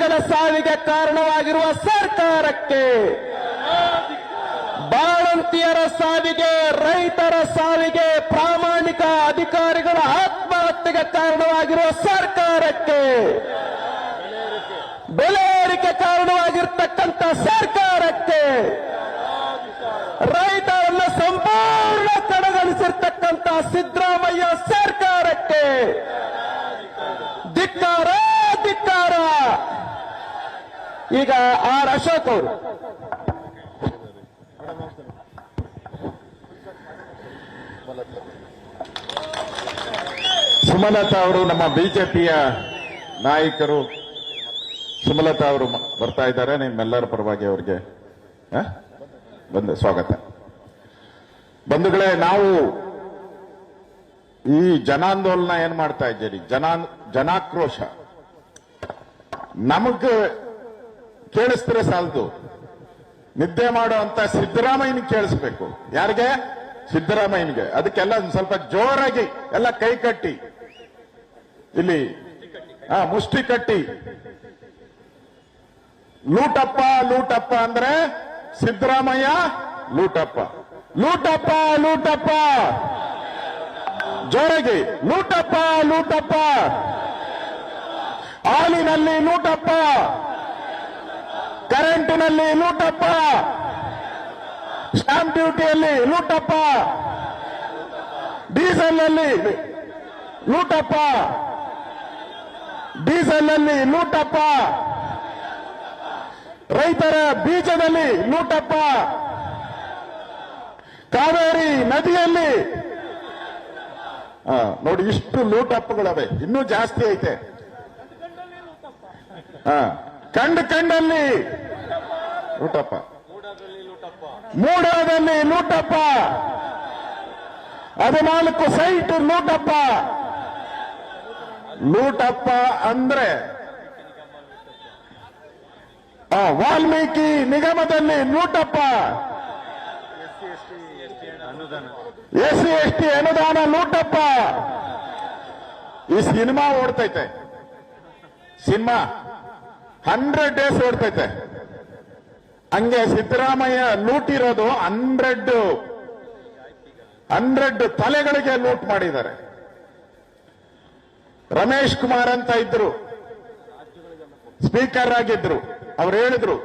ಅಧಿಕಾರಿಗಳ ಸಾವಿಗೆ ಕಾರಣವಾಗಿರುವ ಸರ್ಕಾರಕ್ಕೆ ಬಾಣಂತಿಯರ ಸಾವಿಗೆ, ರೈತರ ಸಾವಿಗೆ, ಪ್ರಾಮಾಣಿಕ ಅಧಿಕಾರಿಗಳ ಆತ್ಮಹತ್ಯೆಗೆ ಕಾರಣವಾಗಿರುವ ಸರ್ಕಾರಕ್ಕೆ ಬೆಲೆ ಏರಿಕೆ ಕಾರಣವಾಗಿರ್ತಕ್ಕಂಥ ಸರ್ಕಾರಕ್ಕೆ ರೈತರನ್ನ ಸಂಪೂರ್ಣ ಕಡೆಗಣಿಸಿರ್ತಕ್ಕಂಥ ಸಿದ್ದರಾಮಯ್ಯ ಸರ್ಕಾರಕ್ಕೆ ಈಗ ಆರ್ ಅಶೋಕ್ ಅವರು. ಸುಮಲತಾ ಅವರು ನಮ್ಮ ಬಿಜೆಪಿಯ ನಾಯಕರು. ಸುಮಲತಾ ಅವರು ಬರ್ತಾ ಇದ್ದಾರೆ, ನಿಮ್ಮೆಲ್ಲರ ಪರವಾಗಿ ಅವರಿಗೆ ಬಂದು, ಸ್ವಾಗತ. ಬಂಧುಗಳೇ, ನಾವು ಈ ಜನಾಂದೋಲನ ಏನ್ ಮಾಡ್ತಾ ಇದ್ದೀರಿ? ಜನಾ ಜನಾಕ್ರೋಶ. ನಮಗ್ ಕೇಳಿಸಿದ್ರೆ ಸಾಲದು? ನಿದ್ದೆ ಅಂತ ಸಿದ್ದರಾಮಯ್ಯನ ಕೇಳಿಸ್ಬೇಕು. ಯಾರಿಗೆ? ಸಿದ್ದರಾಮಯ್ಯನಿಗೆ. ಅದಕ್ಕೆಲ್ಲ ಸ್ವಲ್ಪ ಜೋರಾಗಿ ಎಲ್ಲ ಕೈ ಕಟ್ಟಿ. ಇಲ್ಲಿ ಹಾ ಮುಷ್ಟಿ ಕಟ್ಟಿ. ಲೂಟಪ್ಪ ಲೂಟಪ್ಪ ಅಂದ್ರೆ ಸಿದ್ದರಾಮಯ್ಯ, ಲೂಟಪ್ಪ. ಲೂಟಪ್ಪ ಲೂಟಪ್ಪ! ಜೋರಾಗಿ, ಲೂಟಪ್ಪ ಲೂಟಪ್ಪ! ಹಾಲಿನಲ್ಲಿ ಲೂಟಪ್ಪ! ಕರೆಂಟಿನಲ್ಲಿ ಲೂಟಪ್ಪ. ಸ್ಟಾಂಪ್ ಡ್ಯೂಟಿಯಲ್ಲಿ ಲೂಟಪ್ಪ. ಡೀಸೆಲ್ ಅಲ್ಲಿ ಲೂಟಪ್ಪ. ಡೀಸೆಲ್ ಅಲ್ಲಿ ಲೂಟಪ್ಪ. ರೈತರ ಬೀಜದಲ್ಲಿ ಲೂಟಪ್ಪ. ಕಾವೇರಿ ನದಿಯಲ್ಲಿ. ನೋಡಿ ಇಷ್ಟು ಲೂಟಪ್ಪಗಳವೆ. ಇನ್ನೂ ಜಾಸ್ತಿ ಐತೆ. ಕಂಡ ಕಂಡಲ್ಲಿ ಲೂಟಪ್ಪ. ಮೂಡಾದಲ್ಲಿ ಲೂಟಪ್ಪ. ಹದಿನಾಲ್ಕು ಸೈಟ್ ಲೂಟಪ್ಪ. ಲೂಟಪ್ಪ ಅಂದ್ರೆ ಆ, ವಾಲ್ಮೀಕಿ ನಿಗಮದಲ್ಲಿ ಲೂಟಪ್ಪ. ಎಸ್ ಸಿ ಎಸ್ ಟಿ ಅನುದಾನ ಲೂಟಪ್ಪ. ಈ ಸಿನಿಮಾ ಓಡ್ತೈತೆ. ಸಿನಿಮಾ. ಹಂಡ್ರೆಡ್ ಡೇಸ್ ಓಡ್ತೈತೆ. ಹಂಗೆ ಸಿದ್ದರಾಮಯ್ಯ ಲೂಟಿರೋದು ಹಂಡ್ರೆಡ್ ಹಂಡ್ರೆಡ್ ತಲೆಗಳಿಗೆ ಲೂಟ್ ಮಾಡಿದ್ದಾರೆ. ರಮೇಶ್ ಕುಮಾರ್ ಅಂತ ಇದ್ರು, ಸ್ಪೀಕರ್ ಆಗಿದ್ರು, ಅವ್ರು ಹೇಳಿದ್ರು,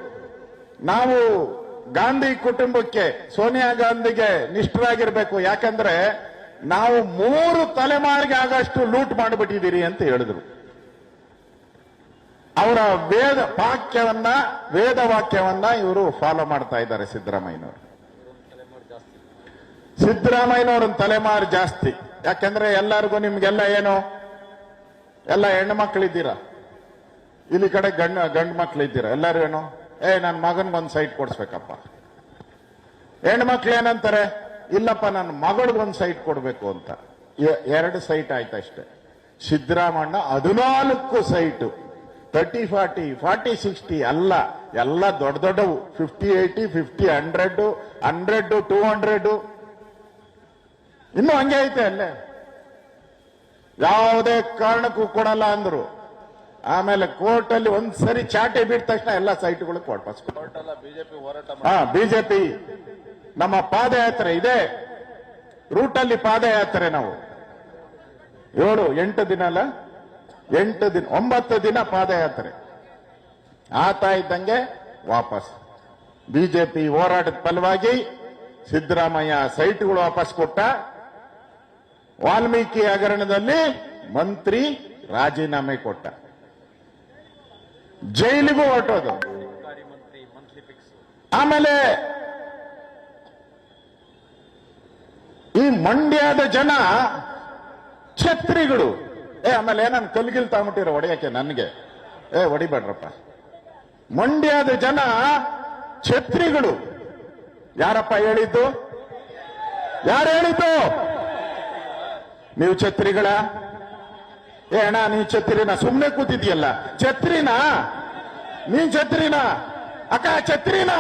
ನಾವು ಗಾಂಧಿ ಕುಟುಂಬಕ್ಕೆ, ಸೋನಿಯಾ ಗಾಂಧಿಗೆ ನಿಷ್ಠರಾಗಿರ್ಬೇಕು, ಯಾಕಂದ್ರೆ ನಾವು ಮೂರು ತಲೆಮಾರಿಗೆ ಆಗಷ್ಟು ಲೂಟ್ ಮಾಡಿಬಿಟ್ಟಿದ್ದೀರಿ ಅಂತ ಹೇಳಿದ್ರು. ಅವರ ವೇದ ವಾಕ್ಯವನ್ನ ವೇದ ವಾಕ್ಯವನ್ನ ಇವರು ಫಾಲೋ ಮಾಡ್ತಾ ಇದ್ದಾರೆ ಸಿದ್ದರಾಮಯ್ಯನವರು. ಸಿದ್ದರಾಮಯ್ಯನವ್ರ ತಲೆಮಾರು ಜಾಸ್ತಿ. ಯಾಕೆಂದ್ರೆ ಎಲ್ಲರಿಗೂ ನಿಮ್ಗೆಲ್ಲ ಏನು? ಎಲ್ಲ ಹೆಣ್ಣು ಮಕ್ಕಳಿದ್ದೀರಾ ಇಲ್ಲಿ ಕಡೆ ಗಂಡ, ಗಂಡು ಮಕ್ಳು ಇದ್ದೀರಾ ಎಲ್ಲರೂ ಏನು? ಏ ನನ್ನ ಮಗನ್ಗೊಂದು ಸೈಟ್ ಕೊಡ್ಸ್ಬೇಕಪ್ಪ. ಹೆಣ್ಣು ಮಕ್ಳು ಏನಂತಾರೆ? ಇಲ್ಲಪ್ಪ ನನ್ನ ಮಗಳಿಗೊಂದು ಸೈಟ್ ಕೊಡಬೇಕು ಅಂತ. ಎರಡು ಸೈಟ್ ಆಯ್ತು ಅಷ್ಟೇ ಸಿದ್ದರಾಮಣ್ಣ ಹದಿನಾಲ್ಕು site thirty forty forty sixty ಅಲ್ಲ ಎಲ್ಲ ದೊಡ್ಡ ದೊಡ್ಡವು fifty eighty fifty hundred hundred two hundred ಇನ್ನೂ ಹಂಗೆ ಐತೆ ಅಲ್ಲೇ. ಯಾವುದೇ ಕಾರಣಕ್ಕೂ ಕೊಡಲ್ಲ ಅಂದ್ರು. ಆಮೇಲೆ ಕೋರ್ಟ್ ಅಲ್ಲಿ ಒಂದ್ಸರಿ ಚಾಟೆ ಬಿಟ್ಟ ತಕ್ಷಣ ಎಲ್ಲ ಸೈಟ್ಗಳು ವಾಪಸ್ ಹಾ ಬಿಜೆಪಿ. ನಮ್ಮ ಪಾದಯಾತ್ರೆ ಇದೆ. ರೂಟಲ್ಲಿ ಪಾದಯಾತ್ರೆ ನಾವು. ಏಳು ಎಂಟು ದಿನ ಅಲ್ಲ? ಎಂಟು ದಿನ, ಒಂಬತ್ತು ದಿನ ಪಾದಯಾತ್ರೆ. ಆತ ಇದ್ದಂಗೆ ವಾಪಸ್. ಬಿಜೆಪಿ ಹೋರಾಟದ ಫಲವಾಗಿ ಸಿದ್ದರಾಮಯ್ಯ ಸೈಟ್ಗಳು ವಾಪಸ್ ಕೊಟ್ಟ ವಾಲ್ಮೀಕಿ ಹಗರಣದಲ್ಲಿ ಮಂತ್ರಿ ರಾಜೀನಾಮೆ ಕೊಟ್ಟ. ಜೈಲಿಗೂ ಹೊರಟೋದು. ಆಮೇಲೆ ಈ ಮಂಡ್ಯದ ಜನ ಛತ್ರಿಗಳು ಏ ಆಮೇಲೆ ಏನನ್ ಕಲ್ಗಿಲ್ ತಗೊಂಬಿಟ್ಟಿರ ಹೊಡೆಯಕ್ಕೆ ನನಗೆ. ಏ ಹೊಡಿಬೇಡ್ರಪ್ಪ ಮಂಡ್ಯದ ಜನ ಛತ್ರಿಗಳು. ಯಾರಪ್ಪ ಹೇಳಿದ್ದು? ಯಾರು ಹೇಳಿದ್ದು? ನೀವು ಛತ್ರಿಗಳ? ಏ ಅಣ್ಣ ನೀ ಛತ್ರಿನ ಸುಮ್ಮನೆ ಕೂತಿದ್ಯಲ್ಲ. ಛತ್ರಿನ? ನೀನ್ ಛತ್ರಿನ? ಅಕ್ಕ ಛತ್ರಿನ?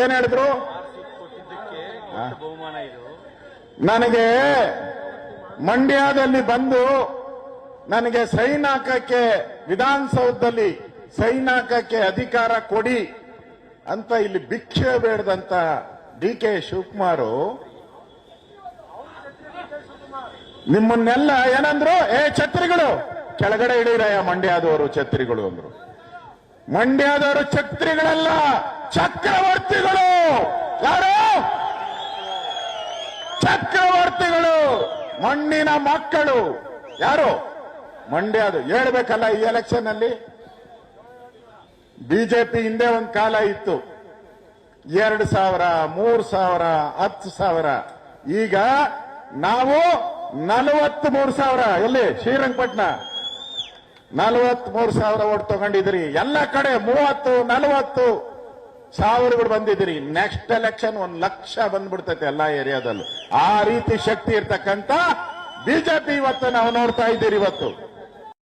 ಏನ್ ಹೇಳಿದ್ರು? ನನಗೆ ಮಂಡ್ಯದಲ್ಲಿ ಬಂದು ನನಗೆ ಸೈನ್ ಹಾಕಕ್ಕೆ ವಿಧಾನಸೌಧದಲ್ಲಿ ಸೈನ್ ಹಾಕಕ್ಕೆ ಅಧಿಕಾರ ಕೊಡಿ ಅಂತ ಇಲ್ಲಿ ಭಿಕ್ಷೆ ಬೇಡದಂತ ಡಿ ಕೆ ಶಿವಕುಮಾರ್. ನಿಮ್ಮನ್ನೆಲ್ಲ ಏನಂದ್ರು, ಏ, ಛತ್ರಿಗಳು! ಕೆಳಗಡೆ ಇಡೀರಯ್ಯ ಮಂಡ್ಯದವರು ಛತ್ರಿಗಳು ಅಂದ್ರು. ಮಂಡ್ಯದವರು ಛತ್ರಿಗಳಲ್ಲ, ಚಕ್ರವರ್ತಿಗಳು! ಯಾರು? ಚಕ್ರವರ್ತಿಗಳು! ಮಣ್ಣಿನ ಮಕ್ಕಳು. ಯಾರು? ಮಂಡ್ಯದು ಹೇಳ್ಬೇಕಲ್ಲ ಈ ಎಲೆಕ್ಷನ್ ಅಲ್ಲಿ? ಬಿಜೆಪಿ ಹಿಂದೆ ಒಂದು ಕಾಲ ಇತ್ತು. ಎರಡು ಸಾವಿರ, ಮೂರ್ ಸಾವಿರ, ಹತ್ತು ಸಾವಿರ. ಈಗ ನಾವು ನಲವತ್ತ್ ಮೂರು ಸಾವಿರ. ಎಲ್ಲಿ? ಶ್ರೀರಂಗಪಟ್ಟಣ ನಲವತ್ಮೂರು ಸಾವಿರ ಓಟ್ ತಗೊಂಡಿದ್ರಿ. ಎಲ್ಲ ಕಡೆ ಮೂವತ್ತು, ನಲವತ್ತು. ಸಾವಿರಗಳು ಬಂದಿದ್ದೀರಿ. ನೆಕ್ಸ್ಟ್ ಎಲೆಕ್ಷನ್ ಒಂದ್ ಲಕ್ಷ ಬಂದ್ಬಿಡ್ತೈತೆ ಎಲ್ಲಾ ಏರಿಯಾದಲ್ಲೂ ಆ ರೀತಿ ಶಕ್ತಿ ಇರ್ತಕ್ಕಂತ ಬಿಜೆಪಿ ಇವತ್ತು ನಾವು ನೋಡ್ತಾ ಇದ್ದೀರಿ ಇವತ್ತು.